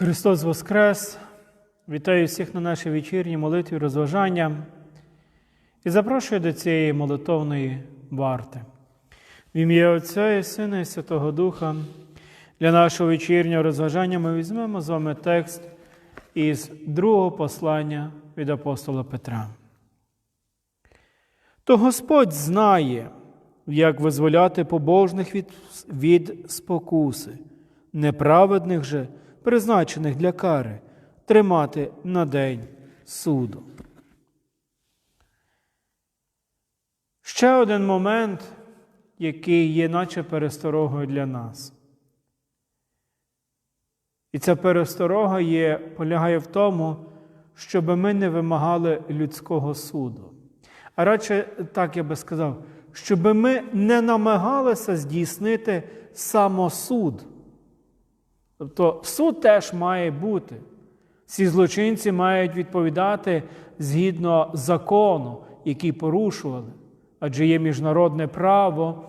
Христос Воскрес! Вітаю всіх на нашій вечірній молитві розважання і запрошую до цієї молитовної варти. В ім'я Отця і Сина і Святого Духа для нашого вечірнього розважання ми візьмемо з вами текст із другого послання від апостола Петра. То Господь знає, як визволяти побожних від, від спокуси, неправедних же, призначених для кари, тримати на день суду. Ще один момент, який є наче пересторогою для нас. І ця пересторога є, полягає в тому, щоб ми не вимагали людського суду. А радше, так я би сказав, щоб ми не намагалися здійснити самосуд. Тобто суд теж має бути. Всі злочинці мають відповідати згідно закону, який порушували. Адже є міжнародне право,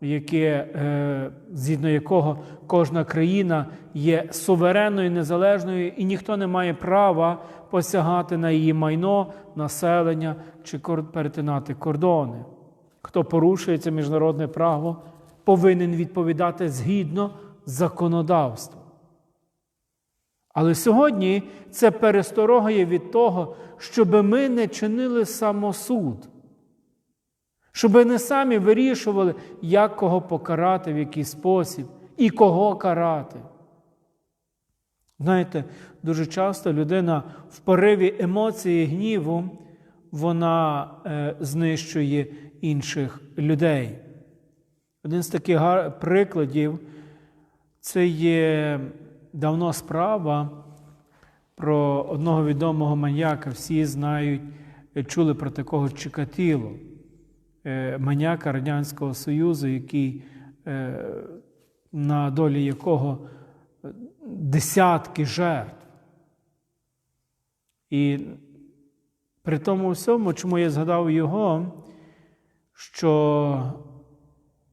яке, е, згідно якого кожна країна є суверенною, незалежною, і ніхто не має права посягати на її майно, населення чи перетинати кордони. Хто порушує це міжнародне право, повинен відповідати згідно законодавства. Але сьогодні це пересторогає від того, щоб ми не чинили самосуд, щоб не самі вирішували, як кого покарати, в який спосіб і кого карати. Знаєте, дуже часто людина в пориві емоції гніву вона е, знищує інших людей. Один з таких прикладів це є давно справа про одного відомого маньяка. Всі знають, е, чули про такого Чикатіло, е, маньяка Радянського Союзу, який, е, на долі якого десятки жертв. І при тому всьому, чому я згадав його, що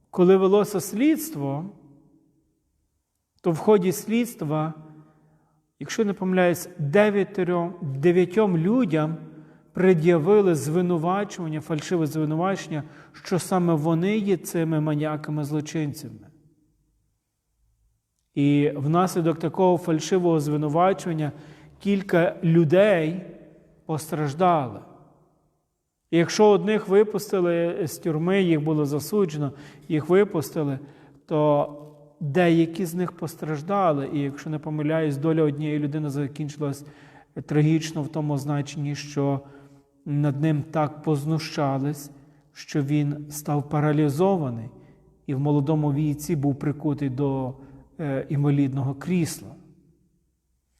коли велося слідство, то в ході слідства, якщо не помиляюсь, дев'ятьом людям пред'явили звинувачування, фальшиве звинувачення, що саме вони є цими маніяками-злочинцями. І внаслідок такого фальшивого звинувачення кілька людей постраждали. І якщо одних випустили з тюрми, їх було засуджено, їх випустили, то деякі з них постраждали. І якщо не помиляюсь, доля однієї людини закінчилась трагічно в тому значенні, що над ним так познущались, що він став паралізований і в молодому віці був прикутий до е, інвалідного крісла.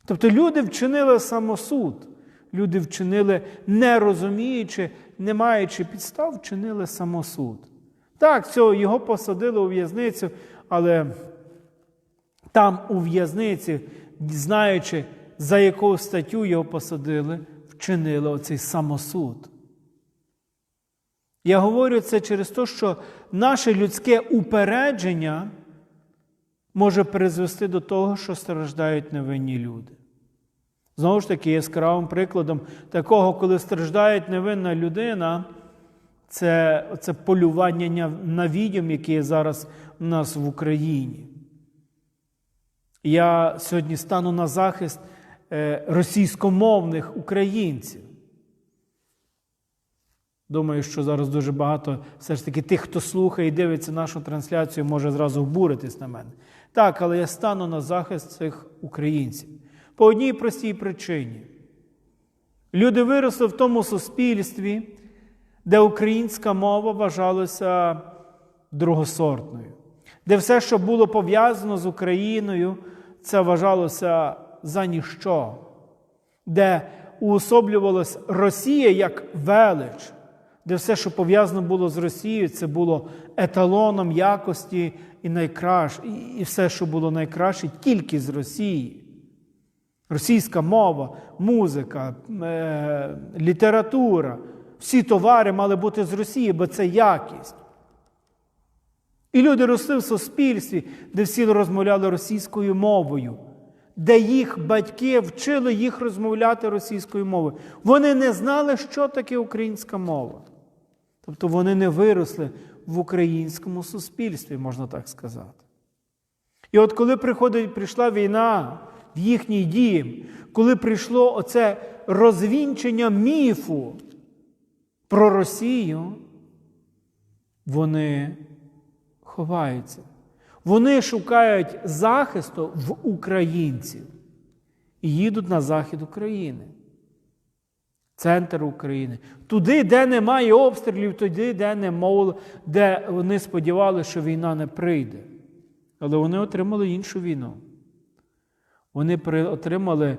Тобто люди вчинили самосуд, люди вчинили, не розуміючи, не маючи підстав, вчинили самосуд. Так, цього його посадили у в'язницю, але там у в'язниці, знаючи, за яку статтю його посадили, вчинили оцей самосуд. Я говорю це через те, що наше людське упередження може призвести до того, що страждають невинні люди. Знову ж таки, яскравим прикладом такого, коли страждає невинна людина, це, це полювання на відьом, яке зараз у нас в Україні. Я сьогодні стану на захист е, російськомовних українців. Думаю, що зараз дуже багато все ж таки тих, хто слухає і дивиться нашу трансляцію, може зразу обуритись на мене. Так, але я стану на захист цих українців. По одній простій причині. Люди виросли в тому суспільстві, де українська мова вважалася другосортною, де все, що було пов'язано з Україною, це вважалося за ніщо, де уособлювалась Росія як велич, де все, що пов'язано було з Росією, це було еталоном якості і найкраще, і все, що було найкраще, тільки з Росії. Російська мова, музика, е, література, всі товари мали бути з Росії, бо це якість. І люди росли в суспільстві, де всі розмовляли російською мовою. де їх батьки вчили їх розмовляти російською мовою. Вони не знали, що таке українська мова. Тобто вони не виросли в українському суспільстві, можна так сказати. І от коли приходить, прийшла війна в їхній дім, коли прийшло оце розвінчення міфу про Росію, вони ховаються. Вони шукають захисту в українців і їдуть на захід України, центр України, туди, де немає обстрілів, туди, де не де вони сподівалися, що війна не прийде. Але вони отримали іншу війну. Вони отримали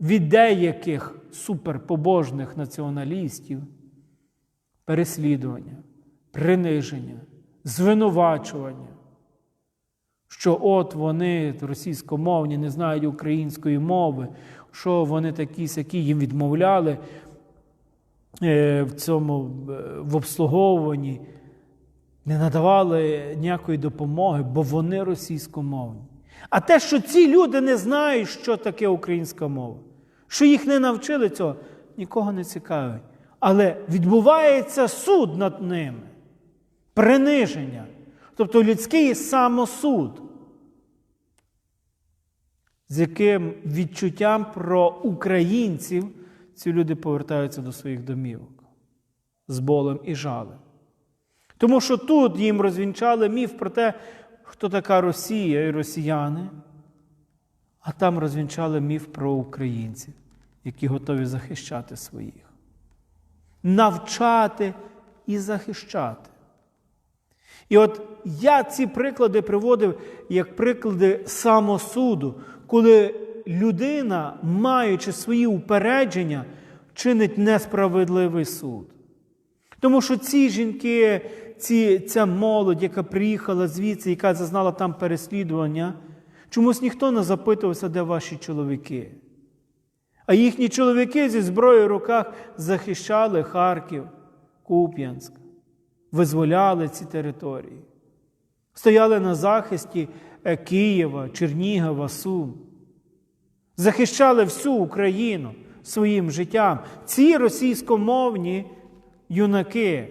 від деяких суперпобожних націоналістів переслідування, приниження, звинувачування, що от вони російськомовні, не знають української мови, що вони такі сякі їм відмовляли е, в цьому е, в обслуговуванні, не надавали ніякої допомоги, бо вони російськомовні. А те, що ці люди не знають, що таке українська мова, що їх не навчили цього, нікого не цікавить. Але відбувається суд над ними, приниження, тобто людський самосуд, з яким відчуттям про українців ці люди повертаються до своїх домівок з болем і жалем. Тому що тут їм розвінчали міф про те, хто така Росія і росіяни, а там розвінчали міф про українців, які готові захищати своїх, навчати і захищати. І от я ці приклади приводив як приклади самосуду, коли людина, маючи свої упередження, чинить несправедливий суд. Тому що ці жінки, ці, ця молодь, яка приїхала звідси, яка зазнала там переслідування, чомусь ніхто не запитувався, де ваші чоловіки. А їхні чоловіки зі зброєю в руках захищали Харків, Куп'янськ, визволяли ці території, стояли на захисті е, Києва, Чернігова, Сум, захищали всю Україну своїм життям. Ці російськомовні юнаки,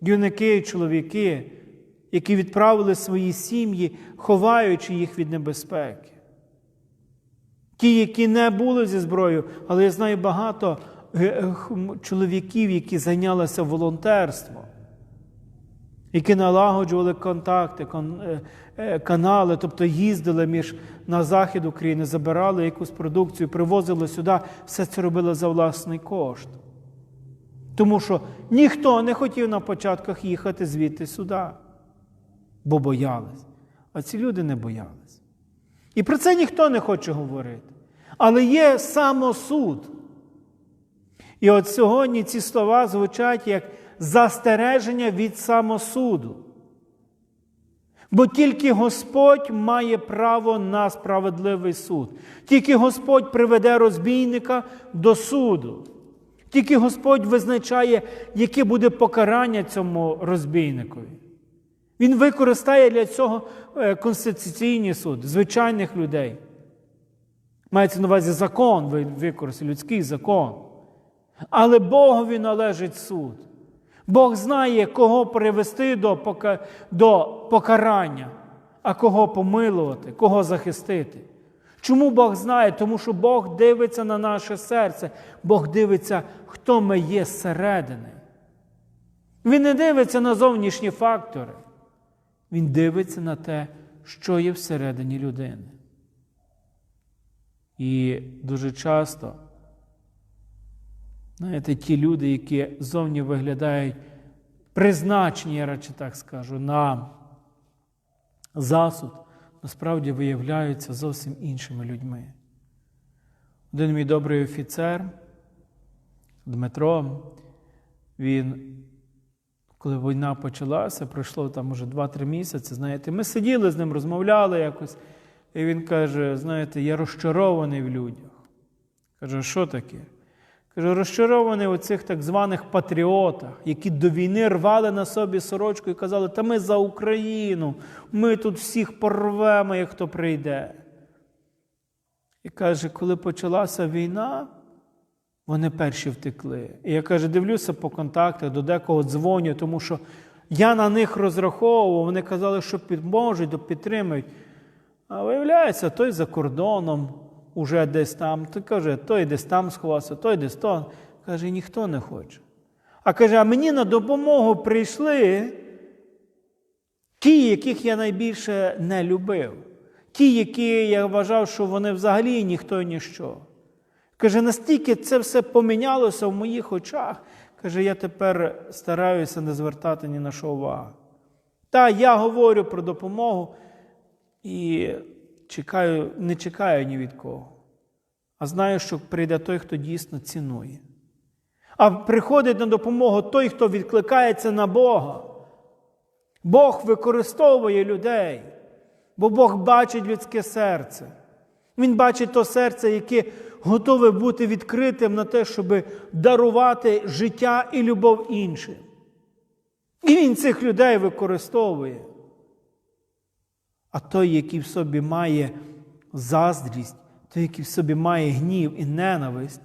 юнаки і чоловіки, які відправили свої сім'ї, ховаючи їх від небезпеки. Ті, які не були зі зброєю, але я знаю багато е, е, чоловіків, які зайнялися волонтерством, які налагоджували контакти, кон- е, е, канали, тобто їздили між на захід України, забирали якусь продукцію, привозили сюди, все це робили за власний кошт. Тому що ніхто не хотів на початках їхати звідти сюди, бо боялись. А ці люди не боялись. І про це ніхто не хоче говорити. Але є самосуд. І от сьогодні ці слова звучать як застереження від самосуду. Бо тільки Господь має право на справедливий суд. Тільки Господь приведе розбійника до суду. Тільки Господь визначає, яке буде покарання цьому розбійникові. Він використає для цього е, Конституційний суд, звичайних людей. Мається на увазі закон, використає людський закон. Але Богові належить суд. Бог знає, кого привести до, до покарання, а кого помилувати, кого захистити. Чому Бог знає? Тому що Бог дивиться на наше серце, Бог дивиться, хто ми є зсередини. Він не дивиться на зовнішні фактори. Він дивиться на те, що є всередині людини. І дуже часто, знаєте, ті люди, які зовні виглядають призначені, я радше так скажу, на засуд, насправді виявляються зовсім іншими людьми. Один мій добрий офіцер, Дмитро, він, коли війна почалася, пройшло там уже 2-3 місяці, знаєте, ми сиділи з ним, розмовляли якось, і він каже: знаєте, я розчарований в людях. Каже, що таке? Каже, розчарований у цих так званих патріотах, які до війни рвали на собі сорочку і казали, та ми за Україну, ми тут всіх порвемо, як хто прийде. І каже, коли почалася війна, вони перші втекли. І я каже, дивлюся по контактах, до декого дзвоню, тому що я на них розраховував, вони казали, що підможуть, підтримують. А виявляється, той за кордоном уже десь там. Той каже, той десь там сховався, той десь то. Каже, ніхто не хоче. А каже, а мені на допомогу прийшли ті, яких я найбільше не любив. Ті, які я вважав, що вони взагалі ніхто і ніщо. Каже, настільки це все помінялося в моїх очах. Каже, я тепер стараюся не звертати ні на що увагу. Та я говорю про допомогу і чекаю, не чекаю ні від кого. А знаю, що прийде той, хто дійсно цінує. А приходить на допомогу той, хто відкликається на Бога. Бог використовує людей, бо Бог бачить людське серце. Він бачить то серце, яке готове бути відкритим на те, щоб дарувати життя і любов іншим. І він цих людей використовує. А той, який в собі має заздрість, той, який в собі має гнів і ненависть,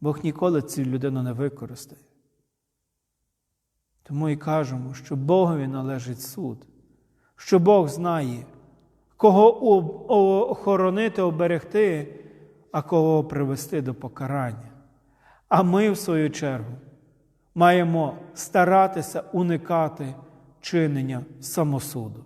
Бог ніколи цю людину не використає. Тому і кажемо, що Богові належить суд, що Бог знає, кого охоронити, оберегти, а кого привести до покарання. А ми, в свою чергу, маємо старатися уникати чинення самосуду.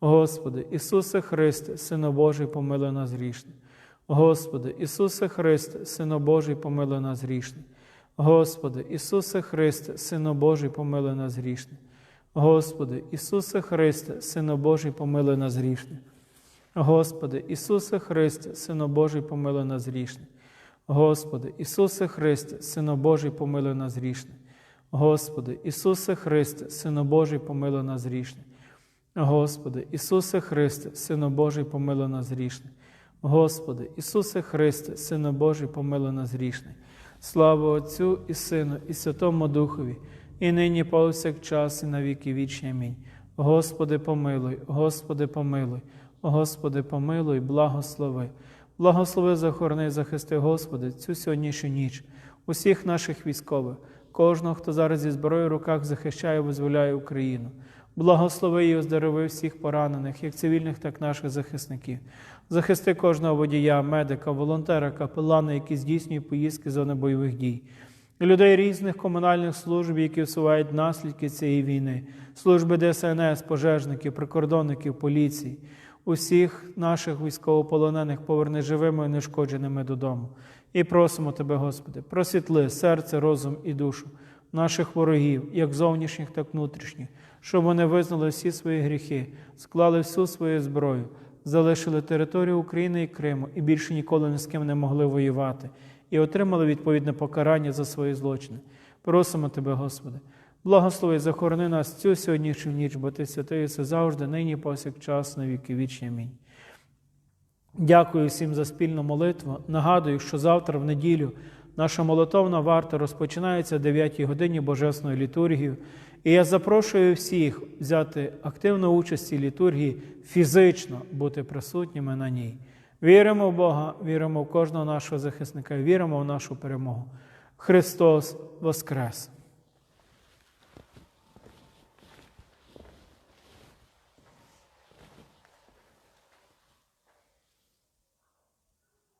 Господи, Ісусе Христе, Сину Божий, помилуй нас грішних. Господи, Ісусе Христе, Сину Божий, помилуй нас грішних. Господи, Ісусе Христе, Сину Божий, помилуй нас грішних. Господи, Ісусе Христе, Сину Божий, помилуй нас грішних. Господи, Ісусе Христе, Сину Божий, помилуй нас грішних. Господи, Ісусе Христе, Сину Божий, помилуй нас грішних. Господи, Ісусе Христе, Сину Божий, помилуй нас грішних. Господи, Ісусе Христе, Сину Божий, помилуй нас грішних. Господи, Ісусе Христе, Сину Божий, помилуй нас грішних. Слава Отцю і Сину, і Святому Духові, і нині повсякчас, і на віки вічні. Амінь. Господи, помилуй, Господи, помилуй, Господи, помилуй, благослови. Благослови, захорони, захисти, Господи, цю сьогоднішню ніч, усіх наших військових, кожного, хто зараз зі зброєю в руках захищає, визволяє Україну. Благослови і оздорови всіх поранених, як цивільних, так і наших захисників. Захисти кожного водія, медика, волонтера, капелана, які здійснюють поїздки зони бойових дій, людей різних комунальних служб, які всувають наслідки цієї війни, служби ДСНС, пожежників, прикордонників, поліції, усіх наших військовополонених поверни живими і нешкодженими додому. І просимо Тебе, Господи, просвітли серце, розум і душу наших ворогів, як зовнішніх, так внутрішніх, щоб вони визнали всі свої гріхи, склали всю свою зброю, залишили територію України і Криму і більше ніколи ні з ким не могли воювати, і отримали відповідне покарання за свої злочини. Просимо Тебе, Господи, благослови, захорони нас цю сьогоднішню ніч, бо Ти святий все завжди, нині, повсякчас, на віки вічні. Амінь. Дякую всім за спільну молитву. Нагадую, що завтра, в неділю, наша молитовна варта розпочинається о 9 годині Божесної літургії. І я запрошую всіх взяти активну участь в цій літургії, фізично бути присутніми на ній. Віримо в Бога, віримо в кожного нашого захисника, віримо в нашу перемогу. Христос Воскрес!